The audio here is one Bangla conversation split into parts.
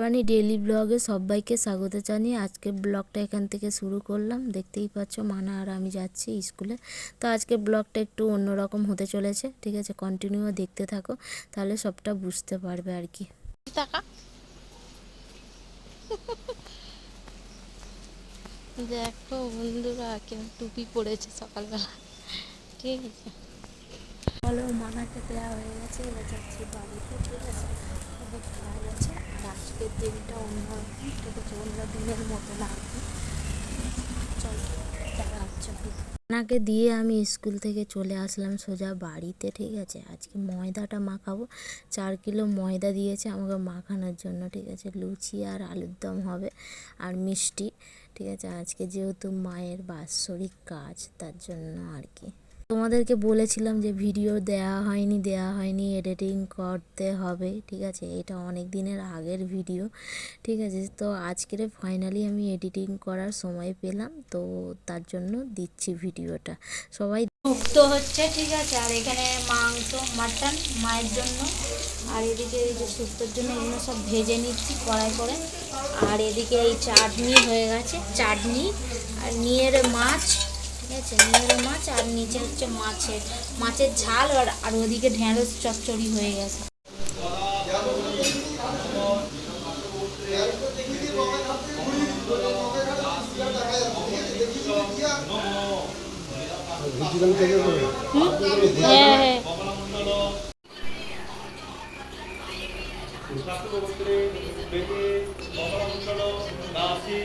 রানি ডেলি ব্লগে সবাইকে স্বাগত জানিয়ে আজকে ব্লগটা এখান থেকে শুরু করলাম। দেখতেই পাচ্ছ মানা আর আমি যাচ্ছি স্কুলে। তো আজকে ব্লগটা একটু অন্যরকম হতে চলেছে। ঠিক আছে কন্টিনিউ দেখতে থাকো তাহলে সবটা বুঝতে পারবে আর কি। দেখো বন্ধুরা কেন টুপি পড়েছে সকালবেলা। ঠিক আছে বলো মানাকে দেওয়া হয়ে গেছে এবার যাচ্ছি বাড়িতে। ঠিক আছে কাজ আছে আজকের দিনটা অন্যরকম দিনের মতো না আর কি দেখা হচ্ছে মানাকে দিয়ে আমি স্কুল থেকে চলে আসলাম সোজা বাড়িতে, ঠিক আছে? আজকে ময়দাটা মাখাবো। চার কিলো ময়দা দিয়েছে আমাকে মাখানোর জন্য, ঠিক আছে? লুচি আর আলুর দম হবে আর মিষ্টি, ঠিক আছে? আজকে যেহেতু মায়ের বাৎসরিক কাজ, তার জন্য আর কি। তোমাদেরকে বলেছিলাম যে ভিডিও দেয়া হয়নি দেয়া হয়নি এডিটিং করতে হবে, ঠিক আছে? এটা অনেক দিনের আগের ভিডিও ঠিক আছে? তো আজকের ফাইনালি আমি এডিটিং করার সময় পেলাম, তো তার জন্য দিচ্ছি ভিডিওটা সবাই শুক্তো হচ্ছে, ঠিক আছে? আর এখানে মাংস, মাটন, মায়ের জন্য। আর এদিকে এই যে শুক্তোর জন্য এগুলো সব ভেজে নিচ্ছি কড়াই করে। আর এদিকে এই চাটনি হয়ে গেছে, চাটনি। আর নিয়ের মাছ ঠিক আছে নিয়ের মাছ আর নিচে হচ্ছে মাছের মাছের ঝাল আর আর ওদিকে ঢেঁড়স চচ্চড়ি হয়ে গেছে হ্যাঁ হ্যাঁ দাসী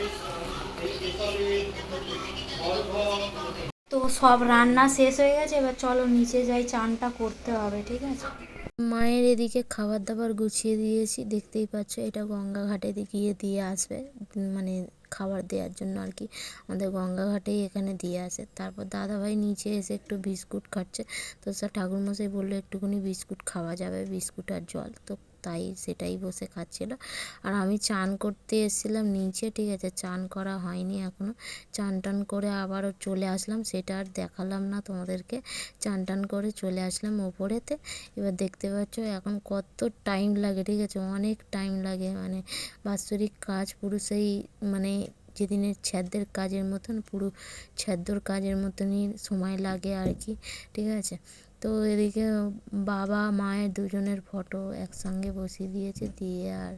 তো সব রান্না শেষ হয়ে গেছে, এবার চলো নিচে যাই, চানটা করতে হবে, ঠিক আছে? মায়ের এদিকে খাবার দাবার গুছিয়ে দিয়েছি, দেখতেই পাচ্ছ এটা গঙ্গা ঘাটে গিয়ে দিয়ে আসবে মানে খাবার দেওয়ার জন্য আর কি। আমাদের গঙ্গা ঘাটেই এখানে দিয়ে আসে। তারপর দাদাভাই নিচে এসে একটু বিস্কুট খাচ্ছে। তো স্যার ঠাকুরমশাই বলল, একটুখানি বিস্কুট খাওয়া যাবে, বিস্কুট আর জল। তো তাই সেটাই বসে খাচ্ছিল। আর আমি চান করতে এসেছিলাম নিচে, ঠিক আছে, চান করা হয়নি এখনও চান টান করে আবারও চলে আসলাম, সেটা আর দেখালাম না তোমাদেরকে। চান টান করে চলে আসলাম ওপরেতে। এবার দেখতে পাচ্ছ এখন কত টাইম লাগে, ঠিক আছে, অনেক টাইম লাগে মানে বাৎসরিক কাজ পুরো সেই মানে যেদিনের ছ্যাদের কাজের মতন, পুরো ছ্যাদ্দর কাজের মতনই সময় লাগে আর কি, ঠিক আছে। তো এদিকে বাবা, মায়ের দুজনের ফটো একসঙ্গে বসিয়ে দিয়েছে দিয়ে আর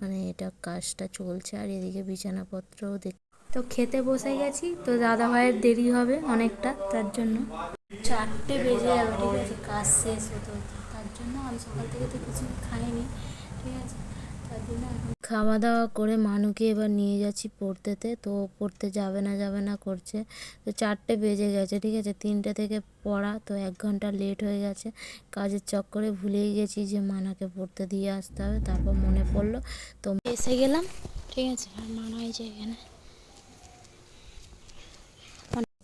মানে এটা কাজটা চলছে। আর এদিকে বিছানাপত্রও দেখ তো খেতে বসে গেছি। তো দাদা ভাইয়ের দেরি হবে অনেকটা, তার জন্য। চারটে বেজে যাবে ঠিক আছে? কাজ শেষ হতে তার জন্য আমি সকাল থেকে তো কিছু খাইনি, ঠিক আছে? খাওয়া দাওয়া করে মানুকে এবার নিয়ে যাচ্ছি পড়তেতে। তো পড়তে যাবে না যাবে না করছে। তো চারটে বেজে গেছে, ঠিক আছে? তিনটে থেকে পড়া, তো এক ঘণ্টা লেট হয়ে গেছে। কাজের চক্করে ভুলেই গেছি যে মানাকে পড়তে দিয়ে আসতে হবে। তারপর মনে পড়ল, তো এসে গেলাম, ঠিক আছে? আর মানা যে এখানে।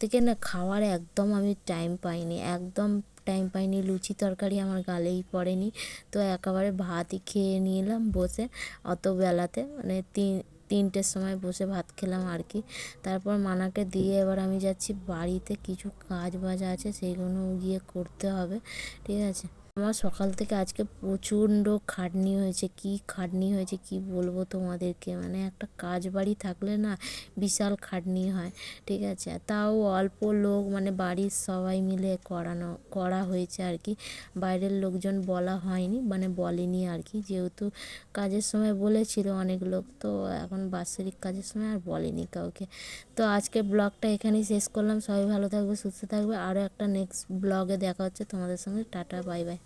থেকে না খাওয়ার একদম আমি টাইম পাইনি, একদম টাইম পাইনি, লুচি তরকারি আমার গালেই পড়েনি। তো একেবারে ভাতই খেয়ে নিলাম বসে, অত বেলাতে মানে তিন, তিনটের সময় বসে ভাত খেলাম আর কি। তারপর মানাকে দিয়ে এবার আমি যাচ্ছি, বাড়িতে কিছু কাজ বাজ আছে সেইগুলো গিয়ে করতে হবে, ঠিক আছে? আমার সকাল থেকে আজকে প্রচণ্ড খাটনি হয়েছে। কি খাটনি হয়েছে কি বলব তোমাদেরকে? মানে একটা কাজ বাড়ি থাকলে না বিশাল খাটনি হয়, ঠিক আছে? তাও অল্প লোক মানে বাড়ির সবাই মিলে করানো, করা হয়েছে আর কি। বাইরের লোকজন বলা হয়নি মানে বলেনি আর কি। যেহেতু কাজের সময় বলেছিল অনেক লোক, তো এখন বাৎসরিক কাজের সময় আর বলেনি কাউকে। তো আজকে ব্লগটা এখানেই শেষ করলাম। সবাই ভালো থাকবে, সুস্থ থাকবে। আরও একটা নেক্সট ব্লগে দেখা হচ্ছে তোমাদের সঙ্গে। Tata, bye bye.